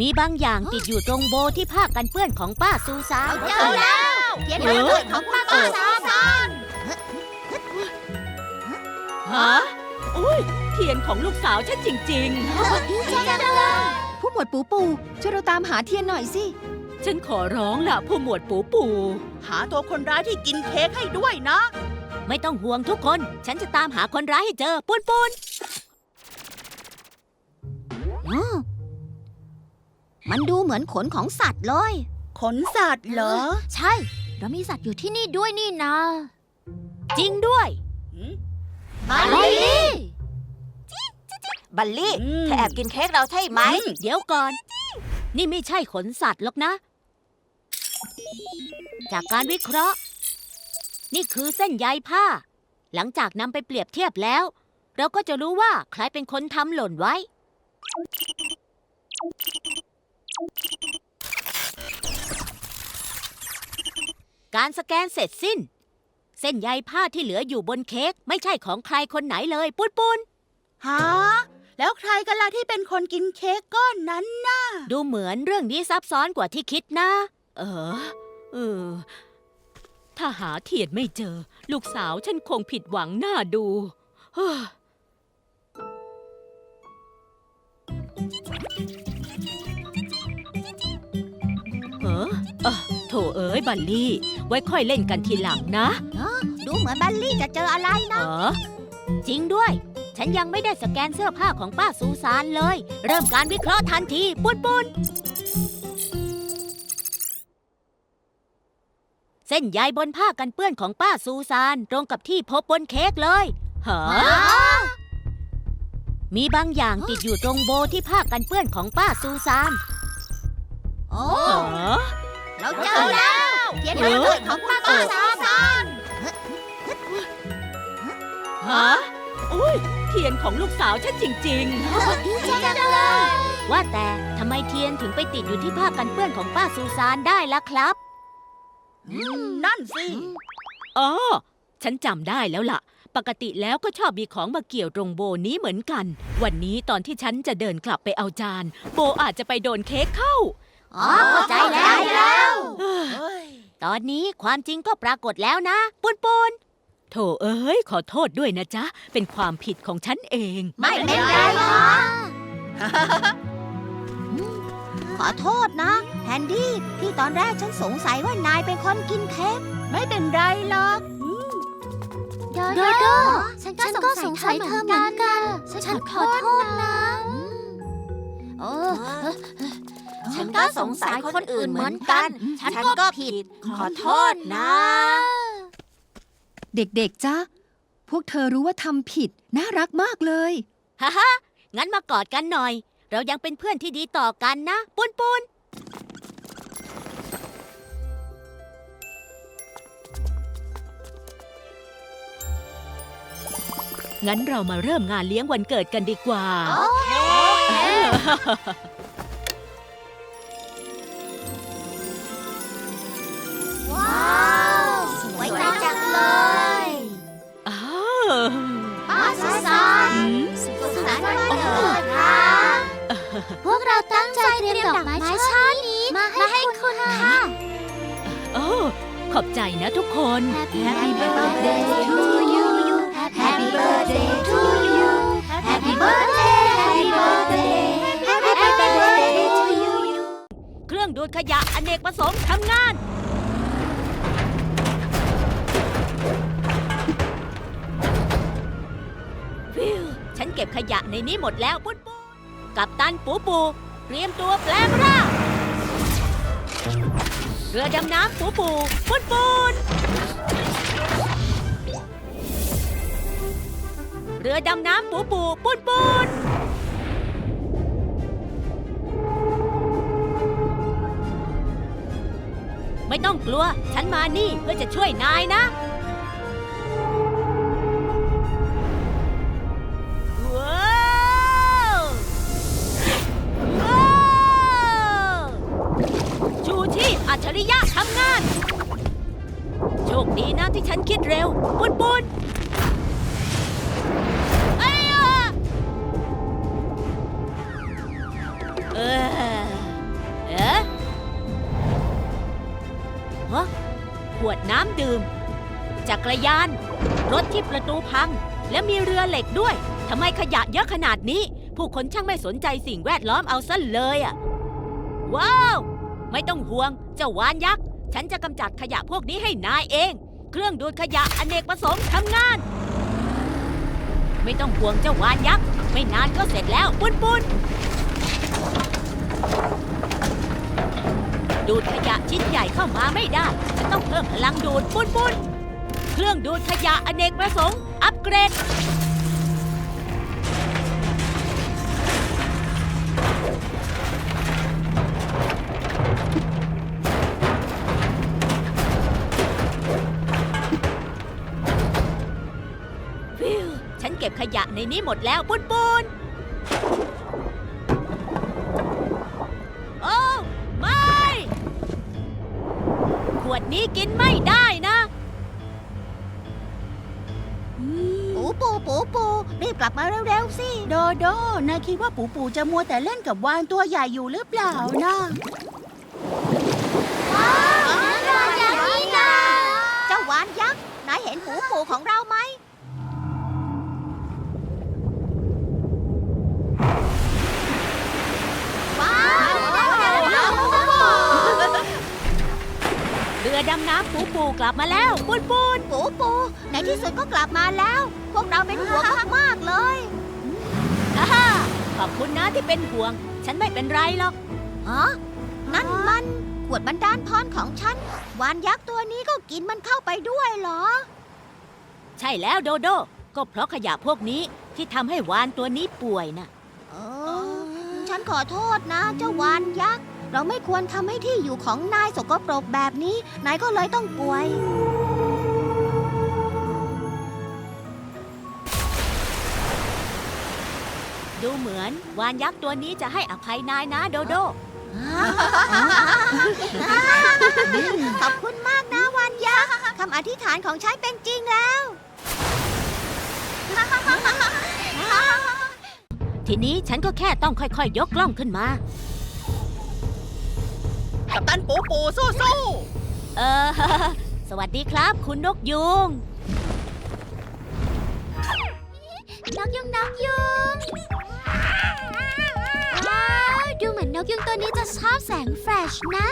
มีบางอย่างติดอยู่ตรงโบที่ผ้ากันเปื้อนของป้าซูซานเจอแล้วเขียนวันเกิดของป้าป้าซาซานฮะอุ้ยเทียนของลูกสาวฉันจริงดีใจจังเลยผู้หมวดปูปูช่วยเราตามหาเทียนหน่อยสิๆฉันขอร้องล่ะผู้หมวดปูปู หาตัวคนร้ายที่กินเค้กให้ด้วยนะ ไม่ต้องห่วงทุกคน ฉันจะตามหาคนร้ายให้เจอปุนปุน มันดูเหมือนขนของสัตว์เลย ขนสัตว์เหรอ ใช่ เรามีสัตว์อยู่ที่นี่ด้วยนี่นาจริงด้วยมาลีลี่บัลลี่อืมเธอแอบกินเค้กเราใช่ไหม เดี๋ยวก่อน นี่ไม่ใช่ขนสัตว์หรอกนะ จากการวิเคราะห์ นี่คือเส้นใยผ้า หลังจากนำไปเปรียบเทียบแล้ว เราก็จะรู้ว่าใครเป็นคนทำหล่นไว้ การสแกนเสร็จสิ้น เส้นใยผ้าที่เหลืออยู่บนเค้กไม่ใช่ของใครคนไหนเลยปุ้นปุนฮะแล้วใครกันล่ะที่เป็นคนกินเค้กก้อนนั้นน่ะ ดูเหมือนเรื่องนี้ซับซ้อนกว่าที่คิดนะ เออ เออ ถ้าหาเทียนไม่เจอ ลูกสาวฉันคงผิดหวังหน้าดูเฮ้อเอ โถเอ๋ยบัลลี่ ไว้ค่อยเล่นกันทีหลังนะ ดูเหมือนบัลลี่จะเจออะไรเอนะอจริงด้วย ฉันยังไม่ได้สแกนเสื้อผ้าของป้าซูซานเลย เริ่มการวิเคราะห์ทันที ปุนปุนเส้นใยบนผ้ากันเปื้อนของป้าซูซานตรงกับที่พบบนเค้กเลยเหรอมีบางอย่างติดอยู่ตรงโบที่ผ้ากันเปื้อนของป้าซูซาน โอ้เออ เราเจอแล้วเขียนวันเกิดของป้าป้าซาซานฮะอุ้ยเทียนของลูกสาวฉันจริงดีจังเลย ว่าแต่ทำไมเทียนถึงไปติดอยู่ที่ผ้ากันเปื้อนของป้าซูซานได้ล่ะครับนั่นสิอ๋อฉันจำได้แล้วล่ะ ปกติแล้วก็ชอบมีของมาเกี่ยวตรงโบนี้เหมือนกัน วันนี้ตอนที่ฉันจะเดินกลับไปเอาจาน โบอาจจะไปโดนเค้กเข้า อ๋อเข้าใจแล้วเฮ้ยตอนนี้ความจริงก็ปรากฏแล้วนะปุนปุนโถเอ้ย ขอโทษด้วยนะจ๊ะ เป็นความผิดของฉันเอง ไม่เป็นไรหรอกขอโทษนะแฮนดี้ที่ตอนแรกฉันสงสัยว่านายเป็นคนกินเค้กไม่เป็นไรหรอกโดโดฉันก็สงสัยเธอเหมือนกัน ฉันขอโทษนะโอ้ ฉันก็สงสัยคนอื่นเหมือนกัน ฉันก็ผิด ขอโทษนะ เด็กๆจ้ะพวกเธอรู้ว่าทำผิด น่ารักมากเลย ฮ่าฮ่างั้นมากอดกันหน่อย เรายังเป็นเพื่อนที่ดีต่อกันนะ ปุนปุนงั้นเรามาเริ่มงานเลี้ยงวันเกิดกันดีกว่า โอเค พวกเราตั้งใจเตรียมดอกไม้ช่อนี้มาให้คุณค่ะโอ้ขอบใจนะทุกคน Happy birthday to you Happy birthday to you Happy birthday Happy birthday Happy birthday to you เครื่องดูดขยะอเนกประสงค์ทำงาน ฟิวฉันเก็บขยะในนี้หมดแล้วปุนปุน กับตันปูปูเตรียมตัวแปลงร่างเรือดำน้ำปูปูปุนปุนเรือดำน้ำปูปูปุนปุนไม่ต้องกลัว ฉันมานี่เพื่อจะช่วยนายนะ รยาน รถที่ประตูพัง และมีเรือเหล็กด้วยทำไมขยะเยอะขนาดนี้ ผู้คนช่างไม่สนใจสิ่งแวดล้อมเอาซะเลยอะว้าว ไม่ต้องห่วง เจ้าวานยักษ์ ฉันจะกำจัดขยะพวกนี้ให้นายเอง เครื่องดูดขยะอเนกประสงค์ทำงาน ไม่ต้องห่วงเจ้าวานยักษ์ ไม่นานก็เสร็จแล้วปุ้นปุ้นดูดขยะชิ้นใหญ่เข้ามาไม่ได้จะต้องเพิ่มพลังดูดปุ้นปุ้น รื่องดูดขยะอเนกประสงค์ อัปเกรด ฟิวฉันเก็บขยะในนี้หมดแล้วปุนปุนโอ้ ไม่ ขวดนี้กินไม่ ปูปูปูปูรีบกลับมาเร็วๆสิโดโดนายคิดว่าปูปูจะมัวแต่เล่นกับวานตัวใหญ่อยู่หรือเปล่านะอย่างนี้นะเจ้าวานยักษ์นายเห็นปูปูของเราไหม รือดำน้ำปูปูกลับมาแล้วปุนปุนปูปูในที่สุดก็กลับมาแล้ว พวกเราเป็นห่วงมากๆเลยอ่าฮ่าขอบคุณนะที่เป็นห่วง ฉันไม่เป็นไรหรอกฮะนั่นมันขวดบันดาลพรของฉันวานยักษ์ตัวนี้ก็กินมันเข้าไปด้วยเหรอ ใช่แล้วโดโด ก็เพราะขยะพวกนี้ที่ทำให้วานตัวนี้ป่วยน่ะเออฉันขอโทษนะ เจ้าวานยักษ์ เราไม่ควรทำให้ที่อยู่ของนายสกปรกแบบนี้ นายก็เลยต้องป่วย ดูเหมือนวานยักษ์ตัวนี้จะให้อภัยนายนะโดโด ขอบคุณมากนะวานยักษ์คำอธิษฐานของฉันเป็นจริงแล้ว ทีนี้ฉันก็แค่ต้องค่อยๆ ยกกล้องขึ้นมา กับตันปูปูสู้สู้เออ สวัสดีครับ คุณนกยุง นกยุงนกยุงว้าวดูเหมือนนกยุงตัวนี้จะชอบแสงแฟลชนะ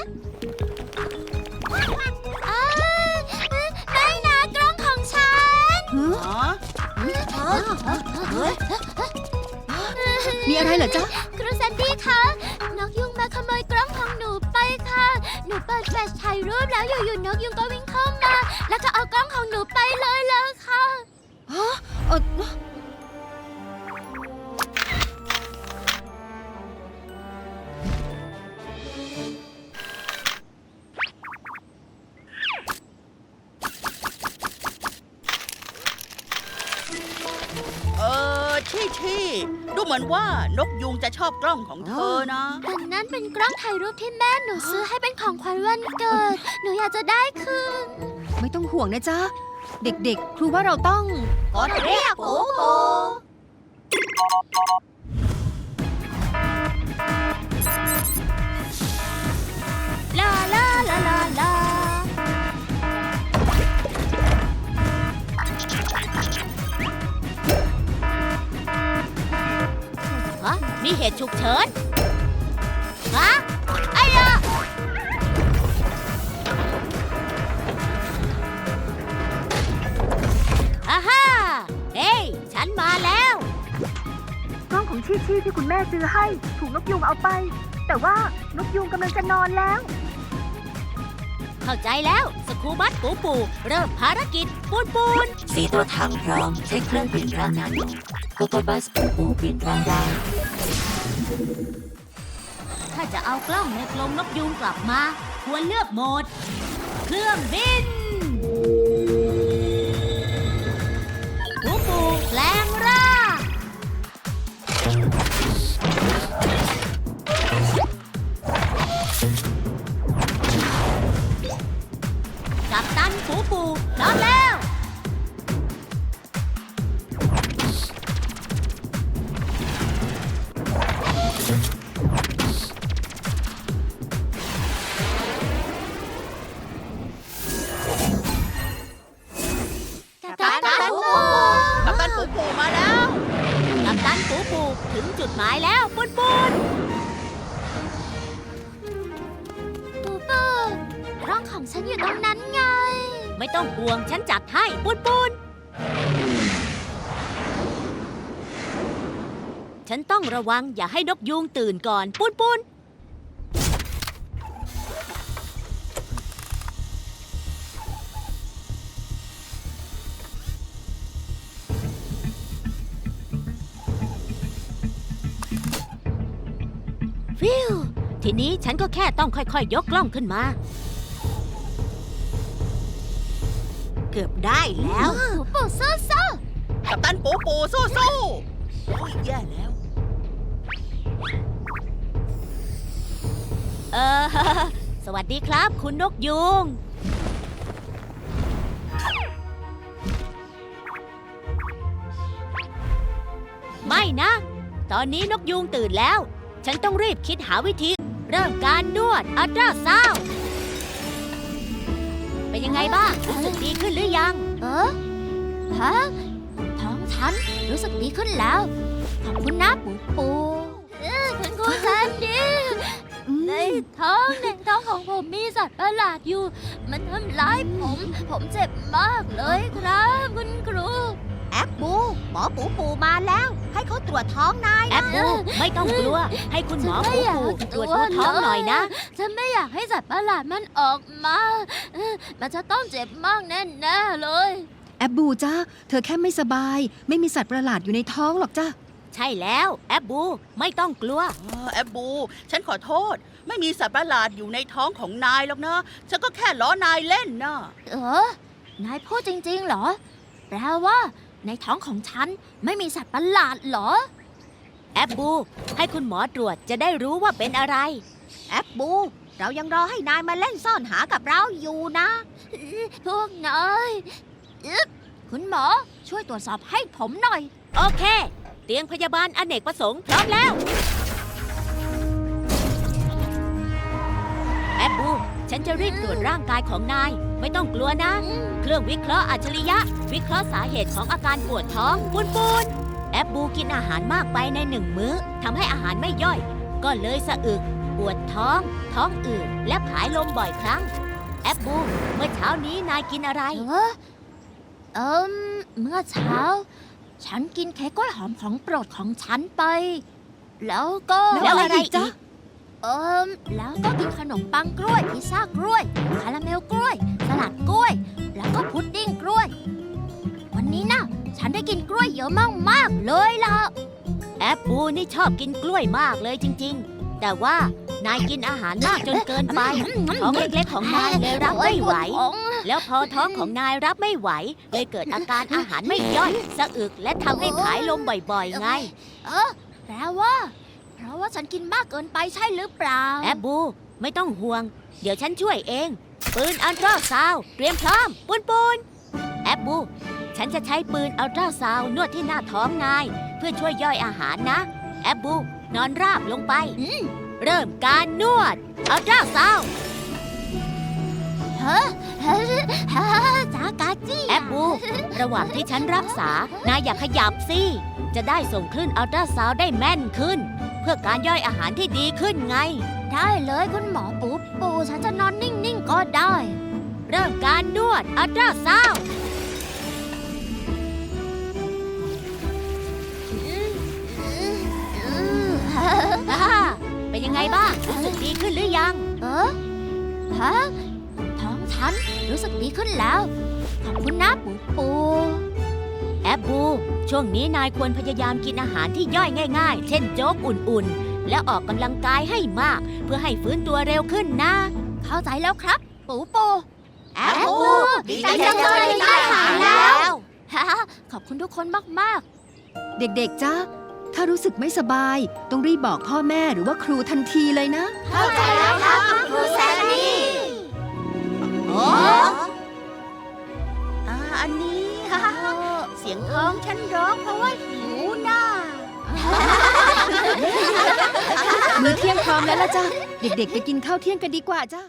อ้าวไม่นะกล้องของฉันอ๋อมีอะไรเหรอจ๊ะ ครูแซนดี้คะ แล้วอยู่ๆนกยุงก็วิ่งเข้ามา แล้วก็เอากล้องของหนูไปเลยเลยค่ะเออเอานกยุงจะชอบกล้องของเธอนะแต่นั่นเป็นกล้องถ่ายรูปที่แม่หนูซื้อให้เป็นของขวัญวันเกิด หนูอยากจะได้คืน ไม่ต้องห่วงนะจ๊ะ เด็กๆ ครูว่าเราต้องกดเรียกปูปูลาลาลาลาลา มีเหตุฉุกเฉินฮะไอ้ยะอาฮ่าเฮ้ยฉันมาแล้ว กล้อง เอาไปแต่ว่านกยุงกำลังจะนอนแล้วเข้าใจแล้วสกูบัสปูปู เริ่มภารกิจปูนปูนสีตัวถังพร้อมใช้เครื่องบินรังนาโนโกโกบัสปูปูบินรังได้ถ้าจะเอากล้องในกรงนกยูงกลับมา ควรเลือกโหมด เครื่องบิน กับตันปูปูพร้อมแล้ว ห่วงฉันจัดให้ปุนปุนฉันต้องระวังอย่าให้นกยูงตื่นก่อนปุนปุนฟิวทีนี้ฉันก็แค่ต้องค่อยๆยกกล้องขึ้นมา เกือบได้แล้ว ปูปูสู้สู้กับตันปูปูสู้สู้โอ้ยแย่แล้ว เออ สวัสดีครับ คุณนกยูงไม่นะ ตอนนี้นกยูงตื่นแล้ว ฉันต้องรีบคิดหาวิธี เริ่มการนวดอัลตราซาวด์ เป็นยังไงบ้างรู้สึกดีขึ้นหรือยัง เออฮะท้องฉันรู้สึกดีขึ้นแล้ว ขอบคุณนะปูปูคุณครูแซนดีในท้องในท้องของผมมีสัตว์ประหลาดอยู่ มันทำร้ายผม ผมเจ็บมากเลยครับ คุณครู แอปบู หมอปูปูมาแล้ว ให้เขาตรวจท้องนายแอปบูไม่ต้องกลัว ให้คุณหมอปูปูตรวจดูท้องหน่อยนะ ฉันไม่อยากให้สัตว์ประหลาดมันออกมาเออมันจะต้องเจ็บมากแน่ๆเลย แอบบูจ้าเธอแค่ไม่สบาย ไม่มีสัตว์ประหลาดอยู่ในท้องหรอกจ้าใช่แล้วแอปบูไม่ต้องกลัวเออแอบบู ฉันขอโทษ ไม่มีสัตว์ประหลาดอยู่ในท้องของนายหรอกนะฉันก็แค่ล้อนายเล่นนะเออนายพูดจริงๆเหรอ แปลว่า ในท้องของฉันไม่มีสัตว์ประหลาดเหรอ แอปบู ให้คุณหมอตรวจจะได้รู้ว่าเป็นอะไร แอปบู เรายังรอให้นายมาเล่นซ่อนหากับเราอยู่นะ พวกนายอึ๊บคุณหมอช่วยตรวจสอบให้ผมหน่อย โอเค เตียงพยาบาลอเนกประสงค์พร้อมแล้ว ฉันจะรีบตรวจร่างกายของนาย ไม่ต้องกลัวนะ เครื่องวิเคราะห์อัจฉริยะ วิเคราะห์สาเหตุของอาการปวดท้องปูนปูนแอปบูกินอาหารมากไปในหนึ่งมื้อทำให้อาหารไม่ย่อย ก็เลยสะอึก ปวดท้อง ท้องอืดและผายลมบ่อยครั้ง แอปบูเมื่อเช้านี้นายกินอะไร เออเอิมเมื่อเช้า ฉันกินเค้กกล้วยหอมของโปรดของฉันไป แล้วก็แล้วอะไรอีกจ๊ะ เอิมแล้วก็กินขนมปังกล้วยพิซซ่ากล้วย คาราเมลกล้วย สลัดกล้วย แล้วก็พุดดิ้งกล้วย วันนี้นะฉันได้กินกล้วยเยอะมากๆเลยล่ะ แอปบูนี่ชอบกินกล้วยมากเลยจริง ๆ แต่ว่านายกินอาหารมากจนเกินไป ท้องเล็กๆของนายเลยรับไม่ไหว โอ๊ยปดท้องแล้วพอท้องของนายรับไม่ไหว เลยเกิดอาการอาหารไม่ย่อย สะอึกและทำให้ผายลมบ่อยๆ ไง เออแปลว่า เพราะว่าฉันกินมากเกินไปใช่หรือเปล่า แอปบู ไม่ต้องห่วง เดี๋ยวฉันช่วยเอง ปืนอัลตราซาวด์เตรียมพร้อมปูนปูนแอปบู ฉันจะใช้ปืนอัลตราซาวด์นวดที่หน้าท้องนาย เพื่อช่วยย่อยอาหารนะ แอปบู นอนราบลงไปอืมเริ่มการนวดอัลตราซาวด์เฮ้อเฮ้อเฮ้อจากาจี้แอปบู ระหว่างที่ฉันรักษานายอย่าขยับสิ จะได้ส่งคลื่นอัลตราซาวด์ได้แม่นขึ้น เพื่อการย่อยอาหารที่ดีขึ้นไง ได้เลยคุณหมอปูปูฉันจะนอนนิ่ง ๆ ก็ได้ เริ่มการนวดอัลตราซาวด์อ่าเป็นยังไงบ้างรู้สึกดีขึ้นหรือยัง เออฮะท้องฉันรู้สึกดีขึ้นแล้ว ขอบคุณนะปูปู อปบูช่วงนี้นายควรพยายามกินอาหารที่ย่อยง่าย ๆ เช่นโจ๊กอุ่นๆ และออกกำลังกายให้มาก เพื่อให้ฟื้นตัวเร็วขึ้นนะ เข้าใจแล้วครับ ปูปูแอปบูดีใจจังเลยได้อาหารแล้วฮ่าขอบคุณทุกคนมากเด็กๆจ้าถ้ารู้สึกไม่สบาย ต้องรีบบอกพ่อแม่หรือว่าครูทันทีเลยนะๆเข้าใจแล้วครับคุณครูแซนดี้โอ้อ่าอันนี้เสียงท้องฉันร้องเพราะว่าหิวน่ามื้อเที่ยงพร้อมแล้วละจ้าเด็กๆ ไปกินข้าวเที่ยงกันดีกว่าจ้า